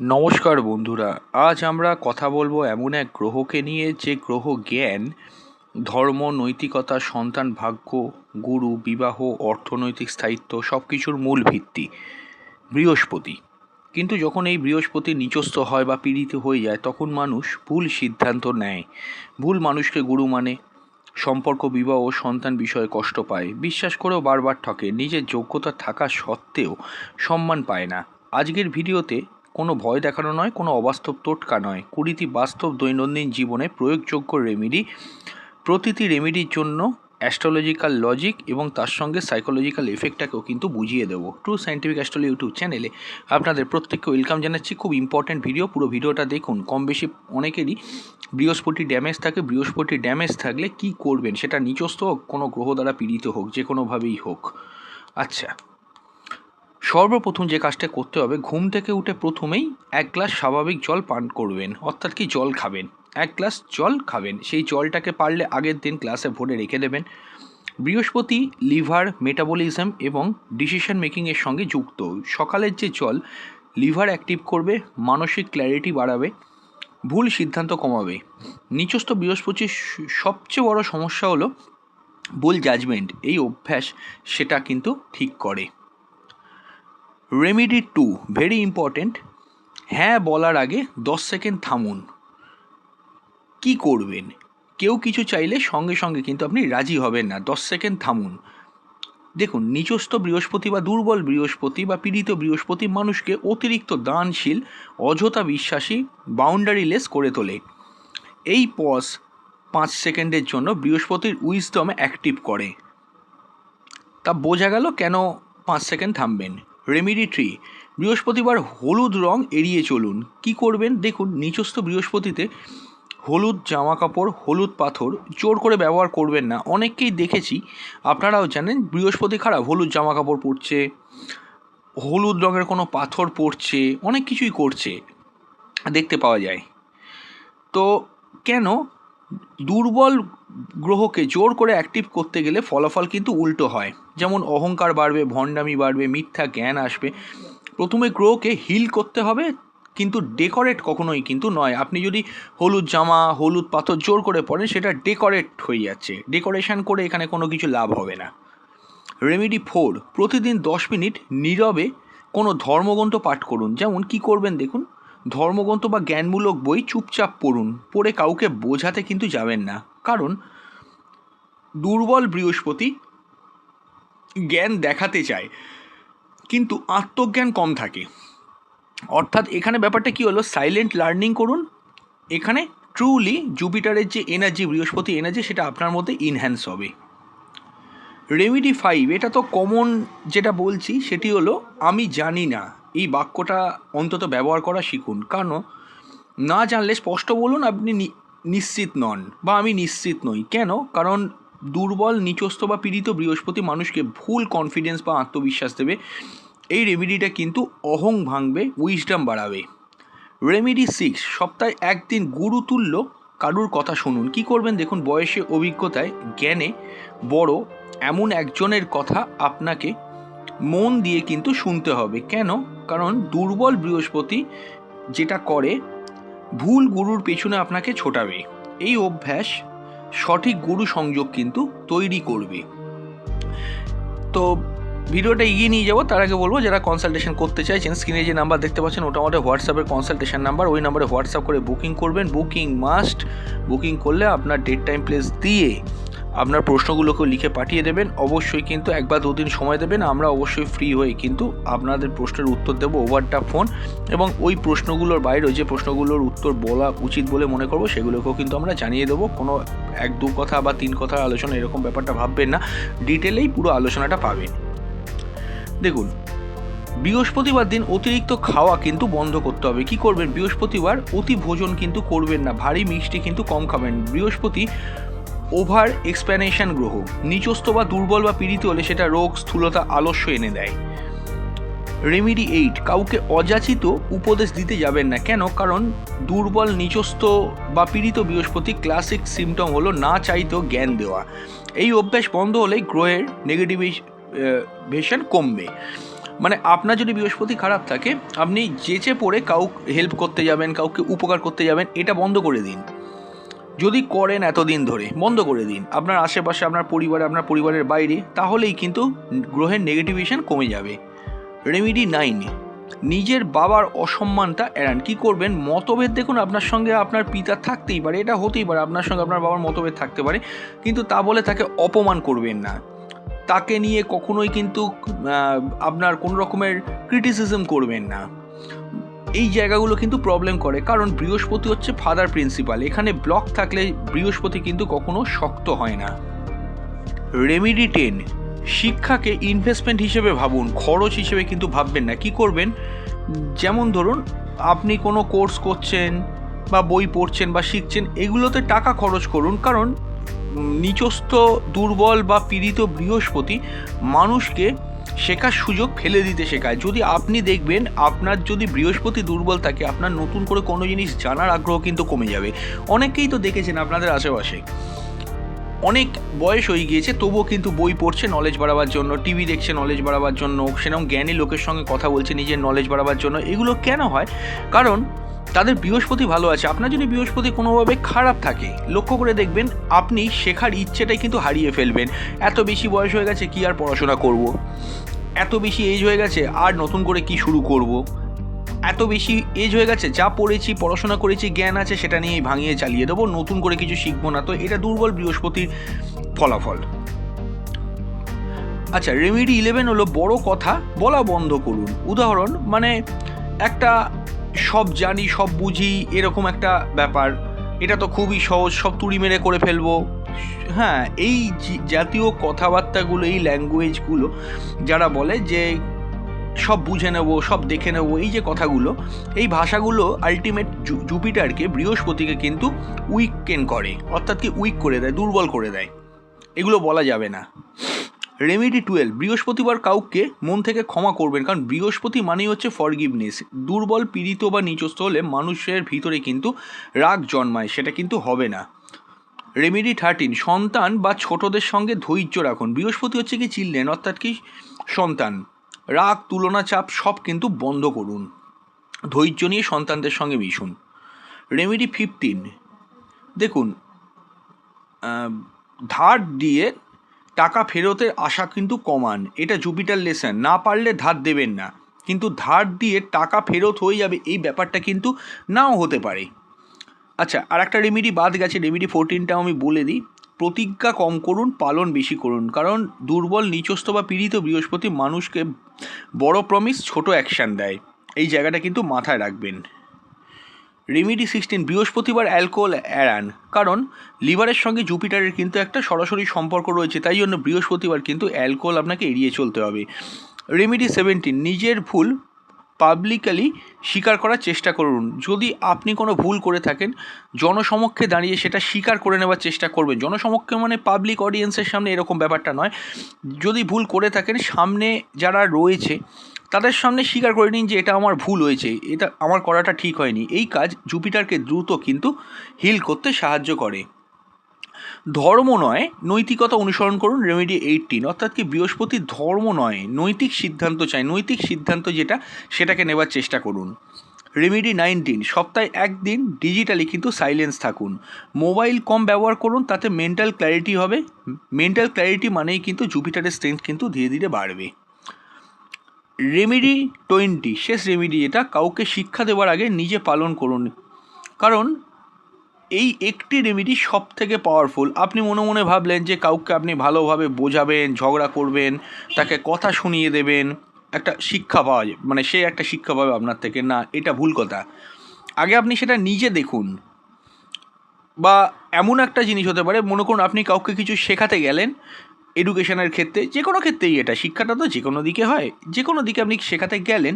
নমস্কার বন্ধুরা, আজ আমরা কথা বলব এমন এক গ্রহকে নিয়ে যে গ্রহ জ্ঞান, ধর্ম, নৈতিকতা, সন্তান, ভাগ্য, গুরু, বিবাহ, অর্থনৈতিক স্থায়িত্ব সব কিছুর মূল ভিত্তি, বৃহস্পতি। কিন্তু যখন এই বৃহস্পতি নিচস্থ হয় বা পীড়িত হয়ে যায়, তখন মানুষ ভুল সিদ্ধান্ত নেয়। ভুল মানুষকে গুরু মানে সম্পর্ক, বিবাহ ও সন্তান বিষয়ে কষ্ট পায়। বিশ্বাস করেও বারবার ঠকে, নিজের যোগ্যতা থাকা সত্ত্বেও সম্মান পায় না। আজকের ভিডিওতে কোনো ভয় দেখানো নয়, কোনো অবাস্তব টোটকা নয়। কুড়িটি বাস্তব দৈনন্দিন জীবনে প্রয়োগযোগ্য রেমেডি প্রতিটি রেমেডির জন্য অ্যাস্ট্রোলজিক্যাল লজিক এবং তার সঙ্গে সাইকোলজিক্যাল এফেক্টটাকেও কিন্তু বুঝিয়ে দেবো। ট্রু সাইন্টিফিক অ্যাস্ট্রোলজি ইউটিউব চ্যানেলে আপনাদের প্রত্যেককে ওয়েলকাম জানাচ্ছি। খুব ইম্পর্ট্যান্ট ভিডিও পুরো ভিডিওটা দেখুন। কম বেশি অনেকেরই বৃহস্পতি ড্যামেজ থাকে। বৃহস্পতি ড্যামেজ থাকলে কি করবেন সেটা নিচস্থ হোক, কোনো গ্রহ দ্বারা পীড়িত হোক যে কোনোভাবেই হোক। আচ্ছা। সর্বপ্রথম যে কাজটা করতে হবে, ঘুম থেকে উঠে প্রথমেই এক গ্লাস স্বাভাবিক জল পান করবেন। অর্থাৎ কি জল খাবেন? এক গ্লাস জল খাবেন। সেই জলটাকে পারলে আগের দিন গ্লাসে ভরে রেখে দেবেন। বৃহস্পতি, লিভার, মেটাবলিজম এবং ডিসিশন মেকিংয়ের সঙ্গে যুক্ত। সকালের যে জল, লিভার অ্যাক্টিভ করবে, মানসিক ক্ল্যারিটি বাড়াবে, ভুল সিদ্ধান্ত কমাবে। নিচস্থ বৃহস্পতির সবচেয়ে বড় সমস্যা হলো ভুল জাজমেন্ট এই অভ্যাস সেটা কিন্তু ঠিক করে। রেমিডি টু ভেরি ইম্পর্ট্যান্ট হ্যাঁ বলার আগে দশ সেকেন্ড থামুন। কি করবেন? কেউ কিছু চাইলে সঙ্গে সঙ্গে কিন্তু আপনি রাজি হবেন না। দশ সেকেন্ড থামুন। দেখুন নিচস্থ বৃহস্পতি বা দুর্বল বৃহস্পতি বা পীড়িত বৃহস্পতি মানুষকে অতিরিক্ত দানশীল, অযথা বিশ্বাসী বাউন্ডারিলেস করে তোলে। এই পজ পাঁচ সেকেন্ডের জন্য বৃহস্পতির উইজডমে অ্যাক্টিভ করে। তা বোঝা গেল কেন পাঁচ সেকেন্ড থামবেন? রেমিডি ট্রি বৃহস্পতিবার হলুদ রং এড়িয়ে চলুন। কি করবেন? দেখুন, নিচস্থ বৃহস্পতিতে হলুদ জামা কাপড় হলুদ পাথর, জোর করে ব্যবহার করবেন না। অনেককেই দেখেছি, আপনারাও জানেন, বৃহস্পতি খারাপ হলুদ জামা কাপড় পরছে, হলুদ রঙের কোনো পাথর পড়ছে অনেক কিছুই করছে, দেখতে পাওয়া যায়। তো কেন? দুর্বল গ্রহকে জোর করে অ্যাক্টিভ করতে গেলে ফলাফল কিন্তু উল্টো হয়। যেমন অহংকার বাড়বে, ভণ্ডামি বাড়বে, মিথ্যা জ্ঞান আসবে। প্রথমে গ্রহকে হিল করতে হবে, কিন্তু ডেকোরেট কখনোই কিন্তু নয়। আপনি যদি হলুদ জামা, হলুদ পাথর জোর করে পড়েন সেটা ডেকোরেট হয়ে যাচ্ছে। ডেকোরেশন করে এখানে কোনো কিছু লাভ হবে না। রেমিডি ফোর প্রতিদিন দশ মিনিট নীরবে কোনো ধর্মগ্রন্থ পাঠ করুন। যেমন কি করবেন দেখুন, ধর্মগ্রন্থ বা জ্ঞানমূলক বই চুপচাপ পড়ুন। পড়ে কাউকে বোঝাতে কিন্তু যাবেন না। কারণ দুর্বল বৃহস্পতি জ্ঞান দেখাতে চায়, কিন্তু আত্মজ্ঞান কম থাকে। অর্থাৎ এখানে ব্যাপারটা কি হলো? সাইলেন্ট লার্নিং করুন। এখানে ট্রুলি জুপিটারের যে এনার্জি বৃহস্পতি এনার্জি সেটা আপনার মধ্যে ইনহ্যান্স হবে। রেমিডি ফাইভ এটা তো কমন যেটা বলছি, সেটি হলো, আমি জানি না, এই বাক্যটা অন্তত ব্যবহার করা শিখুন। কারণ না জানলে স্পষ্ট বলুন, আপনি নিশ্চিত নন বা আমি নিশ্চিত নই। কেন? কারণ দুর্বল, নিচস্থ বা পীড়িত বৃহস্পতি মানুষকে ভুল কনফিডেন্স বা আত্মবিশ্বাস দেবে। এই রেমিডিটা কিন্তু অহং ভাঙবে উইজডাম বাড়াবে। রেমিডি সিক্স সপ্তাহে একদিন গুরুতুল্য কারুর কথা শুনুন। কি করবেন দেখুন, বয়সে, অভিজ্ঞতায়, জ্ঞানে, বড়, এমন একজনের কথা আপনাকে মন দিয়ে কিন্তু শুনতে হবে। কেন? কারণ দুর্বল বৃহস্পতি যেটা করে ভুল গুরুর পেছনে আপনাকে ছোটাবে। এই অভ্যাস সঠিক গুরু সংযোগ কিন্তু তৈরি করবে। তো ভিডিওটা এগিয়ে নিয়ে যাব, তার আগে বলব, যারা কনসালটেশন করতে চাইছেন স্ক্রিনে যে নাম্বার দেখতে পাচ্ছেন, ওটা আমাদের হোয়াটসঅ্যাপের কনসালটেশন নাম্বার ওই নাম্বারে হোয়াটসঅ্যাপ করে বুকিং করবেন। বুকিং মাস্ট বুকিং করলে আপনার ডেট টাইম প্লেস দিয়ে আপনার প্রশ্নগুলোকে লিখে পাঠিয়ে দেবেন। অবশ্যই কিন্তু এক বা দুদিন সময় দেবেন, আমরা অবশ্যই ফ্রি হয়ে কিন্তু আপনাদের প্রশ্নের উত্তর দেবো ওভার দ্য ফোন এবং ওই প্রশ্নগুলোর বাইরেও যে প্রশ্নগুলোর উত্তর বলা উচিত বলে মনে করব, সেগুলোকেও কিন্তু আমরা জানিয়ে দেবো। কোনো এক, দু কথা বা তিন কথার আলোচনা এরকম ব্যাপারটা ভাববেন না। ডিটেলেই পুরো আলোচনাটা পাবেন। দেখুন, বৃহস্পতিবার দিন অতিরিক্ত খাওয়া কিন্তু বন্ধ করতে হবে। কি করবেন? বৃহস্পতিবার অতি ভোজন কিন্তু করবেন না। ভারী মিষ্টি কিন্তু কম খাবেন। বৃহস্পতি ওভার এক্সপ্যানেশন গ্রহ, নিচস্থ বা দুর্বল বা পীড়িত হলে সেটা রোগ, স্থূলতা, আলস্য এনে দেয়। রেমিডি এইট কাউকে অযাচিত উপদেশ দিতে যাবেন না। কেন? কারণ দুর্বল, নিচস্থ বা পীড়িত বৃহস্পতি ক্লাসিক সিমটম হলো না চাইতেও জ্ঞান দেওয়া। এই অভ্যাস বন্ধ হলে গ্রহের নেগেটিভ ভেশন কমবে। মানে আপনার যদি বৃহস্পতি খারাপ থাকে, আপনি যেচে পড়ে কাউ হেল্প করতে যাবেন, কাউকে উপকার করতে যাবেন, এটা বন্ধ করে দিন। যদি করেন এতদিন ধরে, বন্ধ করে দিন। আপনার আশেপাশে, আপনার পরিবারে, আপনার পরিবারের বাইরে, তাহলেই কিন্তু গ্রহের নেগেটিভেশন কমে যাবে। রেমিডি নাইন নিজের বাবার অসম্মানটা এড়ান। কি করবেন? মতভেদ দেখুন, আপনার সঙ্গে আপনার পিতা থাকতেই পারে, এটা হতেই পারে, আপনার সঙ্গে আপনার বাবার মতভেদ থাকতে পারে, কিন্তু তা বলে তাকে অপমান করবেন না। তাকে নিয়ে কখনোই কিন্তু আপনার কোনো রকমের ক্রিটিসিজম করবেন না। এই জায়গাগুলো কিন্তু প্রবলেম করে। কারণ বৃহস্পতি হচ্ছে ফাদার প্রিন্সিপাল এখানে ব্লক থাকলে বৃহস্পতি কিন্তু কখনো শক্ত হয় না। রেমিডি টেন শিক্ষাকে ইনভেস্টমেন্ট হিসেবে ভাবুন। খরচ হিসেবে কিন্তু ভাববেন না। কি করবেন? যেমন ধরুন, আপনি কোনো কোর্স করছেন বা বই পড়ছেন বা শিখছেন, এগুলোতে টাকা খরচ করুন। কারণ নিচস্থ দুর্বল বা পীড়িত বৃহস্পতি মানুষকে শেখার সুযোগ ফেলে দিতে শেখায়। যদি আপনি দেখবেন আপনার যদি বৃহস্পতি দুর্বল থাকে, আপনার নতুন করে কোনো জিনিস জানার আগ্রহ কিন্তু কমে যাবে। অনেকেই তো দেখেছেন আপনাদের আশেপাশে, অনেক বয়স হয়ে গিয়েছে, তবুও কিন্তু বই পড়ছে নলেজ বাড়াবার জন্য টিভি দেখছে নলেজ বাড়াবার জন্য, সেরকম জ্ঞানী লোকের সঙ্গে কথা বলছে নিজের নলেজ বাড়াবার জন্য। এগুলো কেন হয়? কারণ তাদের বৃহস্পতি ভালো আছে। আপনার যদি বৃহস্পতি কোনোভাবে খারাপ থাকে, লক্ষ্য করে দেখবেন আপনি শেখার ইচ্ছেটাই কিন্তু হারিয়ে ফেলবেন। এত বেশি বয়স হয়ে গেছে, কি আর পড়াশোনা করব। এত বেশি এজ হয়ে গেছে, আর নতুন করে কি শুরু করব। এত বেশি এজ হয়ে গেছে, যা পড়েছি, পড়াশোনা করেছি, জ্ঞান আছে, সেটা নিয়েই ভাঙিয়ে চালিয়ে দেবো। নতুন করে কিছু শিখব না তো, এটা দুর্বল বৃহস্পতির ফলাফল। আচ্ছা রেমিডি ইলেভেন হলো, বড় কথা, বলা বন্ধ করুন। উদাহরণ মানে একটা সব জানি, সব বুঝি, এরকম একটা ব্যাপার। এটা তো খুবই সহজ, সব তুড়ি মেরে করে ফেলব। হ্যাঁ এই জাতীয় কথাবার্তাগুলো, এই ল্যাঙ্গুয়েজগুলো যারা বলে যে সব বুঝে নেব, সব দেখে নেব, এই যে কথাগুলো, এই ভাষাগুলো আলটিমেট জুপিটারকে, বৃহস্পতিকে কিন্তু উইকেন করে। অর্থাৎ কি উইক করে দেয়, দুর্বল করে দেয়। এগুলো বলা যাবে না। রেমিডি টুয়েলভ বৃহস্পতিবার কাউকে মন থেকে ক্ষমা করবেন, কারণ বৃহস্পতি মানেই হচ্ছে ফরগিভনেস দুর্বল, পীড়িত বা নিচস্থ হলে মানুষের ভিতরে কিন্তু রাগ জন্মায়, সেটা কিন্তু হবে না। রেমিডি থার্টিন সন্তান বা ছোটদের সঙ্গে ধৈর্য রাখুন। বৃহস্পতি হচ্ছে কি চিলড্রেন অর্থাৎ কি সন্তান। রাগ, তুলনা, চাপ সব কিন্তু বন্ধ করুন। ধৈর্য নিয়ে সন্তানদের সঙ্গে মিশুন। রেমিডি ফিফটিন দেখুন ধার দিয়ে টাকা ফেরতের আশা কিন্তু কমান। এটা জুপিটার লেসন না পারলে ধার দেবেন না। কিন্তু ধার দিয়ে টাকা ফেরত হয়ে যাবে, এই ব্যাপারটা কিন্তু নাও হতে পারে। আচ্ছা আর একটা রেমিডি বাদ গেছে। রেমিডি ফোরটিনটাও আমি বলে দিই। প্রতিজ্ঞা কম করুন, পালন বেশি করুন। কারণ দুর্বল, নিচস্থ বা পীড়িত বৃহস্পতি মানুষকে বড় প্রমিস ছোট অ্যাকশান দেয়। এই জায়গাটা কিন্তু মাথায় রাখবেন। রেমিডি সিক্সটিন বৃহস্পতিবার অ্যালকোহল এড়ান। কারণ, লিভারের সঙ্গে জুপিটারের কিন্তু একটা সরাসরি সম্পর্ক রয়েছে, তাই জন্য বৃহস্পতিবার কিন্তু অ্যালকোহল আপনাকে এড়িয়ে চলতে হবে। রেমিডি সেভেন্টিন নিজের ভুল পাবলিকালি স্বীকার করার চেষ্টা করুন। যদি আপনি কোনো ভুল করে থাকেন, জনসমক্ষে দাঁড়িয়ে সেটা স্বীকার করে নেওয়ার চেষ্টা করবেন। জনসমক্ষে মানে পাবলিক অডিয়েন্সের সামনে এরকম ব্যাপারটা নয়। যদি ভুল করে থাকেন, সামনে যারা রয়েছে তাদের সামনে স্বীকার করে নিন যে এটা আমার ভুল হয়েছে, এটা আমার করাটা ঠিক হয়নি। এই কাজ জুপিটারকে দ্রুত কিন্তু হিল করতে সাহায্য করে। ধর্ম নয়, নৈতিকতা অনুসরণ করুন রেমেডি এইটিন অর্থাৎ কি বৃহস্পতি ধর্ম নয়, নৈতিক সিদ্ধান্ত চাই, নৈতিক সিদ্ধান্ত যেটা, সেটাকে নেবার চেষ্টা করুন। রেমেডি নাইনটিন সপ্তাহে একদিন ডিজিটালি কিন্তু সাইলেন্স থাকুন। মোবাইল কম ব্যবহার করুন, তাতে মেন্টাল ক্ল্যারিটি হবে। মেন্টাল ক্ল্যারিটি মানেই কিন্তু জুপিটারের স্ট্রেংথ কিন্তু ধীরে ধীরে বাড়বে। রেমেডি টোয়েন্টি শেষ রেমিডি এটা, কাউকে শিক্ষা দেওয়ার আগে নিজে পালন করুন। কারণ, এই একটি রেমিডি সব থেকে পাওয়ারফুল আপনি মনে মনে ভাবলেন যে, কাউকে আপনি ভালোভাবে বোঝাবেন, ঝগড়া করবেন, তাকে কথা শুনিয়ে দেবেন, একটা শিক্ষা পাওয়া যায়। মানে সে একটা শিক্ষা পাবে আপনার থেকে, না, এটা ভুল কথা। আগে আপনি সেটা নিজে দেখুন। বা এমন একটা জিনিস হতে পারে, মনে করুন আপনি কাউকে কিছু শেখাতে গেলেন এডুকেশনের ক্ষেত্রে যে কোনো ক্ষেত্রেই এটা, শিক্ষাটা তো যে কোনো দিকে হয় যে কোনো দিকে আপনি শেখাতে গেলেন,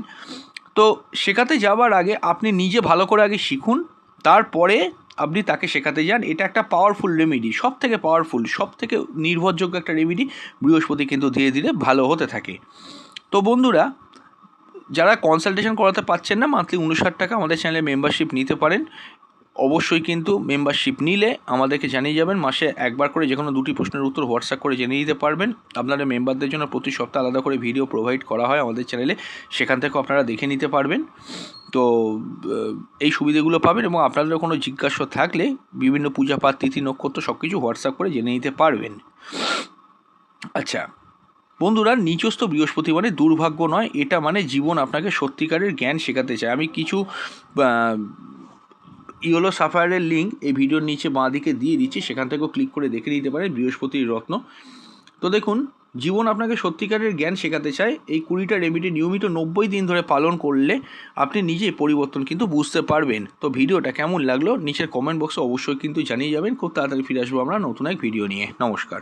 তো শেখাতে যাওয়ার আগে আপনি নিজে ভালো করে আগে শিখুন, তারপরে আপনি তাকে শেখাতে যান। এটা একটা পাওয়ারফুল রেমেডি সব থেকে পাওয়ারফুল সব থেকে নির্ভরযোগ্য একটা রেমেডি বৃহস্পতি কিন্তু ধীরে ধীরে ভালো হতে থাকে। তো বন্ধুরা, যারা কনসালটেশন করাতে পারছেন না মান্থলি উনষাট টাকা আমাদের চ্যানেলে মেম্বারশিপ নিতে পারেন। অবশ্যই কিন্তু মেম্বারশিপ নিলে আমাদেরকে জানিয়ে যাবেন, মাসে একবার করে যে কোনো দুটি প্রশ্নের উত্তর হোয়াটসঅ্যাপ করে জেনে নিতে পারবেন। আপনাদের মেম্বারদের জন্য প্রতি সপ্তাহে আলাদা করে ভিডিও প্রোভাইড করা হয় আমাদের চ্যানেলে সেখান থেকেও আপনারা দেখে নিতে পারবেন। তো এই সুবিধাগুলো পাবেন এবং আপনাদের কোনো জিজ্ঞাসা থাকলে বিভিন্ন পূজা পাঠ, তিথি, নক্ষত্র সব কিছু হোয়াটসঅ্যাপ করে জেনে নিতে পারবেন। আচ্ছা বন্ধুরা, নিচস্থ বৃহস্পতি মানে দুর্ভাগ্য নয়, এটা মানে জীবন আপনাকে সত্যিকারের জ্ঞান শেখাতে চায়। আমি কিছু ইয়েলো সাফায়ারের লিঙ্ক এই ভিডিওর নিচে বাঁ দিকে দিয়ে দিচ্ছি, সেখান থেকেও ক্লিক করে দেখে নিতে পারেন বৃহস্পতির রত্ন। তো দেখুন, জীবন আপনাকে সত্যিকারের জ্ঞান শেখাতে চায়। এই কুড়িটা রেমিডি নিয়মিত নব্বই দিন ধরে পালন করলে আপনি নিজে পরিবর্তন কিন্তু বুঝতে পারবেন। তো ভিডিওটা কেমন লাগল? নিচের কমেন্ট বক্সে অবশ্যই কিন্তু জানিয়ে যাবেন। খুব তাড়াতাড়ি ফিরে আসব আমরা নতুন এক ভিডিও নিয়ে। নমস্কার।